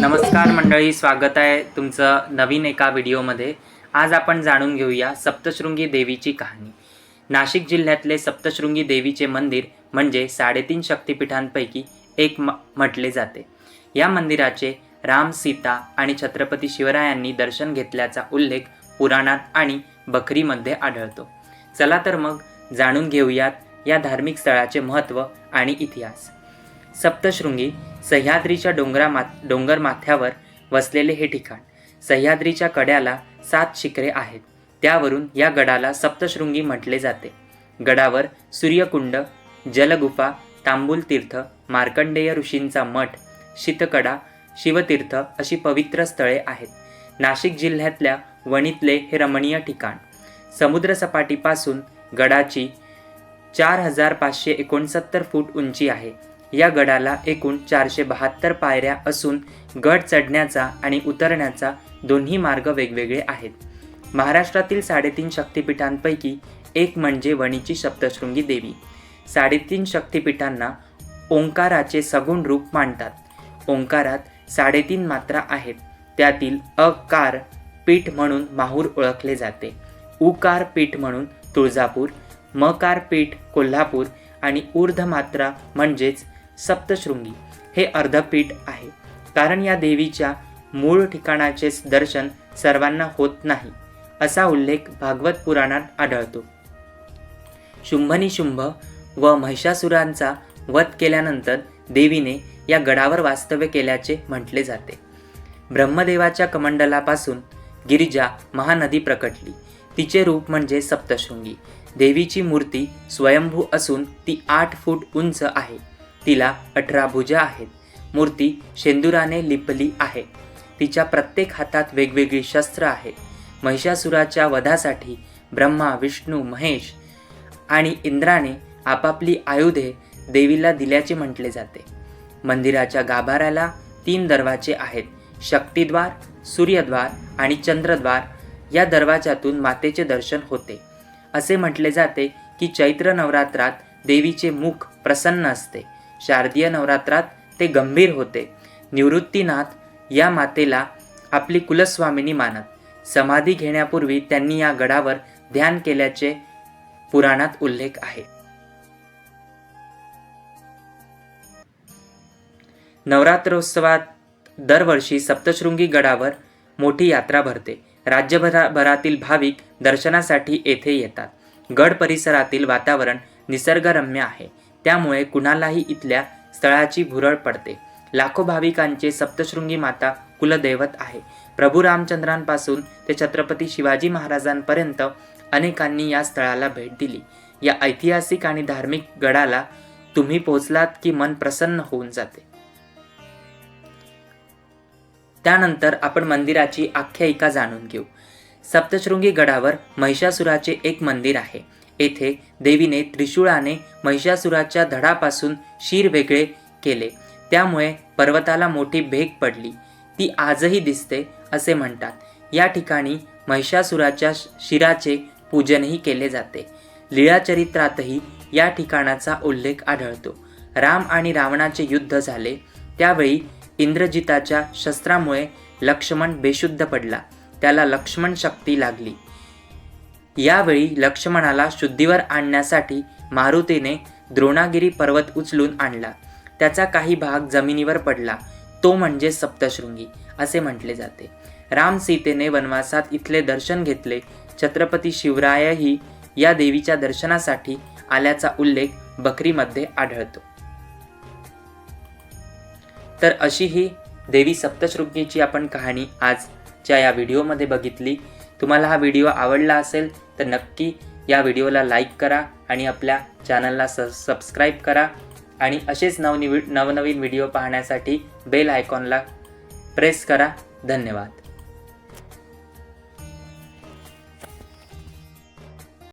नमस्कार मंडळी स्वागत आहे तुमचं नवीन एका व्हिडिओमध्ये. आज आपण जाणून घेऊया सप्तशृंगी देवीची कहाणी. नाशिक जिल्ह्यातले सप्तशृंगी देवीचे मंदिर म्हणजे साडेतीन शक्तिपीठांपैकी एक म म्हटले जाते. या मंदिराचे राम सीता आणि छत्रपती शिवरायांनी दर्शन घेतल्याचा उल्लेख पुराणात आणि बखरीमध्ये आढळतो. चला तर मग जाणून घेऊयात या धार्मिक स्थळाचे महत्त्व आणि इतिहास. सप्तशृंगी सह्याद्रीच्या डोंगरा डोंगरमाथ्यावर डोंगर माथ्यावर वसलेले हे ठिकाण सह्याद्रीच्या कड्याला सात शिखरे आहेत. त्यावरून या गडाला सप्तशृंगी म्हटले जाते. गडावर सूर्यकुंड जलगुफा तांबूल तीर्थ मार्कंडेय ऋषींचा मठ शीतकडा शिवतीर्थ अशी पवित्र स्थळे आहेत. नाशिक जिल्ह्यातल्या वणीतले हे रमणीय ठिकाण. समुद्रसपाटीपासून गडाची चार हजार पाचशे एकोणसत्तर फूट उंची आहे. या गडाला एकूण चारशे बहात्तर पायऱ्या असून गड चढण्याचा आणि उतरण्याचा दोन्ही मार्ग वेगवेगळे आहेत. महाराष्ट्रातील साडेतीन शक्तिपीठांपैकी एक म्हणजे वणीची सप्तशृंगी देवी. साडेतीन शक्तिपीठांना ओंकाराचे सगुण रूप मानतात. ओंकारात साडेतीन मात्रा आहेत. त्यातील अकार पीठ म्हणून माहूर ओळखले जाते. उकार पीठ म्हणून तुळजापूर मकार पीठ कोल्हापूर आणि ऊर्ध्व मात्रा म्हणजेच सप्तशृंगी हे अर्धपीठ आहे. कारण या देवीच्या मूळ ठिकाणाचे दर्शन सर्वांना होत नाही असा उल्लेख भागवत पुराणात आढळतो. शुंभनी शुंभ व महिषासुरांचा वध केल्यानंतर देवीने या गडावर वास्तव्य केल्याचे म्हटले जाते. ब्रह्मदेवाच्या कमंडलापासून गिरिजा महानदी प्रकटली. तिचे रूप म्हणजे सप्तशृंगी. देवीची मूर्ती स्वयंभू असून ती आठ फूट उंच आहे. तिला अठरा भुजा आहेत. मूर्ती शेंदुराने लिपली आहे. तिच्या प्रत्येक हातात वेगवेगळी शस्त्र आहे. महिषासुराच्या वधासाठी ब्रह्मा विष्णू महेश आणि इंद्राने आपापली आयुधे देवीला दिल्याचे म्हटले जाते. मंदिराच्या गाभाऱ्याला तीन दरवाजे आहेत. शक्तिद्वार सूर्यद्वार आणि चंद्रद्वार या दरवाजातून मातेचे दर्शन होते. असे म्हटले जाते की चैत्र नवरात्रात देवीचे मुख प्रसन्न असते. शारदीय नवरात्रात ते गंभीर होते. निवृत्तीनाथ या मातेला आपली कुलस्वामिनी मानत समाधी घेण्यापूर्वी त्यांनी या गडावर ध्यान केल्याचे पुराणात उल्लेख आहे. नवरात्रोत्सवात दरवर्षी सप्तशृंगी गडावर मोठी यात्रा भरते. राज्यभराभरातील भाविक दर्शनासाठी येथे येतात. गड परिसरातील वातावरण निसर्गरम्य आहे. त्यामुळे कुणालाही इथल्या स्थळाची भुरळ पडते. लाखो भाविकांचे सप्तशृंगी माता कुलदैवत आहे. प्रभू रामचंद्रांपासून ते छत्रपती शिवाजी महाराजांपर्यंत अनेकांनी या स्थळाला भेट दिली. या ऐतिहासिक आणि धार्मिक गडाला तुम्ही पोहोचलात की मन प्रसन्न होऊन जाते. त्यानंतर आपण मंदिराची आख्यायिका जाणून घेऊ. सप्तशृंगी गडावर महिषासुराचे एक मंदिर आहे. येथे देवीने त्रिशूळाने महिषासुराच्या धडापासून शिर वेगळे केले. त्यामुळे पर्वताला मोठी भेग पडली. ती आजही दिसते असे म्हणतात. या ठिकाणी महिषासुराच्या शिराचे पूजनही केले जाते. लीळाचरित्रातही या ठिकाणाचा उल्लेख आढळतो. राम आणि रावणाचे युद्ध झाले. त्यावेळी इंद्रजिताच्या शस्त्रामुळे लक्ष्मण बेशुद्ध पडला. त्याला लक्ष्मण शक्ती लागली. यावेळी लक्ष्मणाला शुद्धीवर आणण्यासाठी मारुतीने द्रोणागिरी पर्वत उचलून आणला. त्याचा काही भाग जमिनीवर पडला. तो म्हणजे सप्तशृंगी असे म्हटले जाते. राम सीतेने वनवासात इथले दर्शन घेतले. छत्रपती शिवरायही या देवीच्या दर्शनासाठी आल्याचा उल्लेख बकरीमध्ये आढळतो. तर अशी ही देवी सप्तशृंगीची आपण कहाणी आजच्या या व्हिडिओमध्ये बघितली. तुम्हाला हा व्हिडिओ आवडला असेल तर नक्की या व्हिडिओला लाईक करा आणि आपल्या चॅनलला स सबस्क्राईब करा. आणि असेच नवनिवि नवनवीन व्हिडिओ पाहण्यासाठी बेल आयकॉनला प्रेस करा. धन्यवाद.